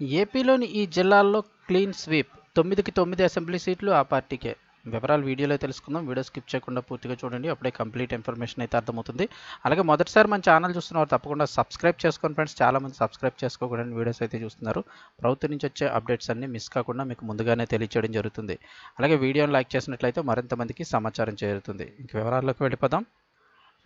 ఏపీలోని ఈ జిల్లాల్లో క్లీన్ స్వీప్ తొమ్మిదికి తొమ్మిది అసెంబ్లీ సీట్లు ఆ పార్టీకే. వివరాలు వీడియోలో తెలుసుకుందాం. వీడియో స్కిప్ చేయకుండా పూర్తిగా చూడండి. అప్పుడే కంప్లీట్ ఇన్ఫర్మేషన్ అయితే అర్థమవుతుంది. అలాగే మొదటిసారి మన ఛానల్ చూస్తున్నవారు తప్పకుండా సబ్స్క్రైబ్ చేసుకోండి ఫ్రెండ్స్. చాలామంది సబ్స్క్రైబ్ చేసుకోకూడని వీడియోస్ అయితే చూస్తున్నారు. ప్రభుత్వం నుంచి వచ్చే అప్డేట్స్ అన్ని మిస్ కాకుండా మీకు ముందుగానే తెలియచేయడం జరుగుతుంది. అలాగే వీడియోని లైక్ చేసినట్లయితే మరింత మందికి సమాచారం చేరుతుంది. ఇంక వివరాల్లోకి వెళ్ళిపోదాం.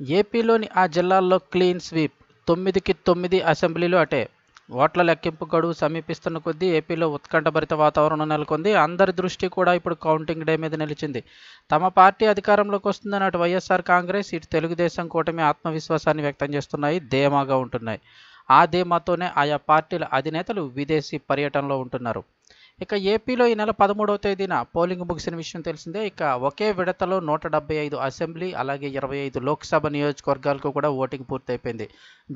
ఏపీలోని ఆ జిల్లాల్లో క్లీన్ స్వీప్ తొమ్మిదికి తొమ్మిది అసెంబ్లీలు అటే ఓట్ల లెక్కింపు గడువు సమీపిస్తున్న కొద్దీ ఏపీలో ఉత్కంఠభరిత వాతావరణం నెలకొంది. అందరి దృష్టి కూడా ఇప్పుడు కౌంటింగ్ డే మీద నిలిచింది. తమ పార్టీ అధికారంలోకి వస్తుందని అటు వైఎస్ఆర్ కాంగ్రెస్ ఇటు తెలుగుదేశం కూటమి ఆత్మవిశ్వాసాన్ని వ్యక్తం చేస్తున్నాయి. ధీమాగా ఉంటున్నాయి. ఆ ధీమాతోనే ఆయా పార్టీల అధినేతలు విదేశీ పర్యటనలో ఉంటున్నారు. ఇక ఏపీలో ఈ నెల పదమూడవ తేదీన పోలింగ్ ముగిసిన విషయం తెలిసిందే. ఇక ఒకే విడతలో నూట డెబ్బై ఐదు అసెంబ్లీ అలాగే ఇరవై ఐదు లోక్సభ నియోజకవర్గాలకు కూడా ఓటింగ్ పూర్తయిపోయింది.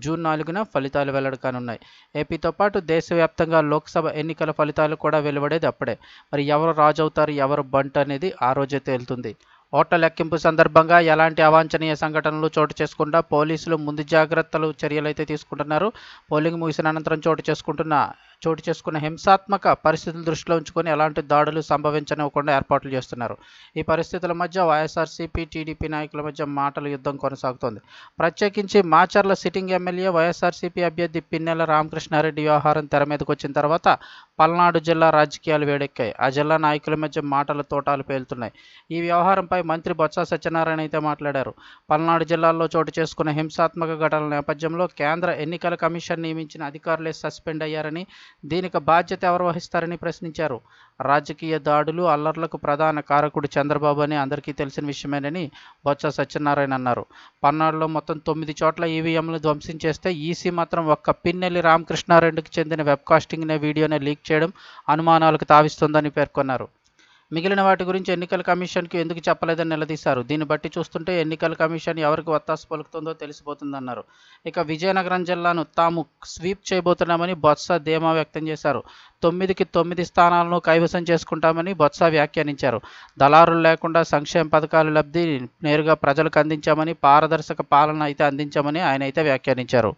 జూన్ నాలుగున ఫలితాలు వెల్లడి కానున్నాయి ఏపీతో పాటు దేశవ్యాప్తంగా లోక్సభ ఎన్నికల ఫలితాలు కూడా వెలువడేది అప్పుడే. మరి ఎవరు రాజు అవుతారు ఎవరు బంట్ అనేది ఆ రోజే తేలుతుంది. ఓట్ల లెక్కింపు సందర్భంగా ఎలాంటి అవాంఛనీయ సంఘటనలు చోటు చేసుకుండా పోలీసులు ముందు జాగ్రత్తలు చర్యలు అయితే తీసుకుంటున్నారు. పోలింగ్ ముగిసిన అనంతరం చోటు చేసుకుంటున్న చోటు చేసుకున్న హింసాత్మక పరిస్థితులు దృష్టిలో ఉంచుకొని ఎలాంటి దాడులు సంభవించనివ్వకుండా ఏర్పాట్లు చేస్తున్నారు. ఈ పరిస్థితుల మధ్య వైఎస్ఆర్సీపీ టీడీపీ నాయకుల మధ్య మాటల యుద్ధం కొనసాగుతోంది. ప్రత్యేకించి మాచర్ల సిట్టింగ్ ఎమ్మెల్యే వైఎస్ఆర్సీపీ అభ్యర్థి పిన్నెల రామకృష్ణారెడ్డి వ్యవహారం తెర మీదకి వచ్చిన తర్వాత పల్నాడు జిల్లా రాజకీయాలు వేడెక్కాయి. ఆ జిల్లా నాయకుల మధ్య మాటల తోటాలు పేలుతున్నాయి. ఈ వ్యవహారంపై మంత్రి బొత్స సత్యనారాయణ అయితే మాట్లాడారు. పల్నాడు జిల్లాలో చోటు చేసుకున్న హింసాత్మక ఘటనల నేపథ్యంలో కేంద్ర ఎన్నికల కమిషన్ నియమించిన అధికారులే సస్పెండ్ అయ్యారని దీనికి బాధ్యత ఎవరు వహిస్తారని ప్రశ్నించారు. రాజకీయ దాడులు అల్లర్లకు ప్రధాన కారకుడు చంద్రబాబు అని అందరికీ తెలిసిన విషయమేనని బొత్స సత్యనారాయణ అన్నారు. పన్నాడులో మొత్తం తొమ్మిది చోట్ల ఈవీఎంలు ధ్వంసం చేస్తే ఈసీ మాత్రం ఒక్క పిన్నెల్లి రామకృష్ణారెడ్డికి చెందిన వెబ్కాస్టింగ్ వీడియోనే లీక్ చేయడం అనుమానాలకు తావిస్తుందని పేర్కొన్నారు. మిగిలిన వాటి గురించి ఎన్నికల కమిషన్కి ఎందుకు చెప్పలేదని నిలదీశారు? దీన్ని బట్టి చూస్తుంటే ఎన్నికల కమిషన్ ఎవరికి ఒత్తాసు పలుకుతుందో తెలిసిపోతుందన్నారు. ఇక విజయనగరం జిల్లాను తాము స్వీప్ చేయబోతున్నామని బొత్స ధీమా వ్యక్తం చేశారు. తొమ్మిదికి తొమ్మిది స్థానాలను కైవసం చేసుకుంటామని బొత్స వ్యాఖ్యానించారు. దళారులు లేకుండా సంక్షేమ పథకాల లబ్ధి నేరుగా ప్రజలకు అందించామని పారదర్శక పాలన అయితే అందించామని ఆయన అయితే వ్యాఖ్యానించారు.